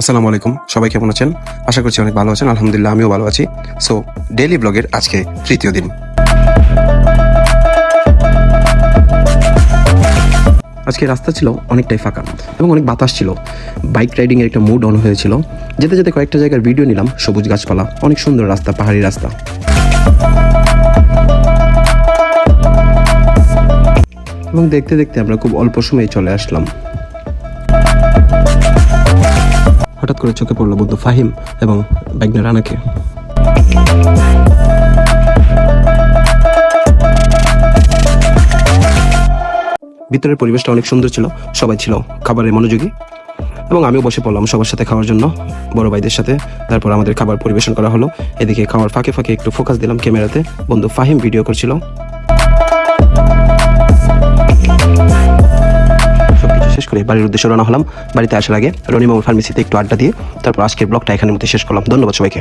আসসালামু আলাইকুম। সবাই কেমন আছেন? আশা করছি অনেক ভালো আছেন। আলহামদুলিল্লাহ, আমিও ভালো আছি। সো ডেইলি ব্লগের আজকে তৃতীয় দিন। আজকে রাস্তা ছিল অনেকটাই ফাঁকা এবং অনেক বাতাস ছিল। বাইক রাইডিং এর একটা মুড অন হয়েছিল। যেতে যেতে কয়েকটা জায়গার ভিডিও নিলাম, সবুজ গাছপালা, অনেক সুন্দর রাস্তা, পাহাড়ি রাস্তা। এবং দেখতে দেখতে আমরা খুব অল্প সময়ে চলে আসলাম। হঠাৎ করে চোখে পড়ল বন্ধু ফাহিম এবং ব্যাগনা রানাকে। ভিতরের পরিবেশটা অনেক সুন্দর ছিল, সবাই ছিল খাবারে মনোযোগী এবং আমিও বসে পড়লাম সবার সাথে খাওয়ার জন্য। বড় ভাইদের সাথে, তারপর আমাদের খাবার পরিবেশন করা হলো। এদিকে খাওয়ার ফাঁকে ফাঁকে একটু ফোকাস দিলাম ক্যামেরাতে। বন্ধু ফাহিম ভিডিও করছিল। করে বাড়ির উদ্দেশ্যে রওনা হলাম। বাড়িতে আসার আগে রনিমামুর ফার্মেসিতে একটু আড্ডা দিয়ে তারপর আজকের ব্লগটা এখানের মধ্যে শেষ করলাম। ধন্যবাদ সবাইকে।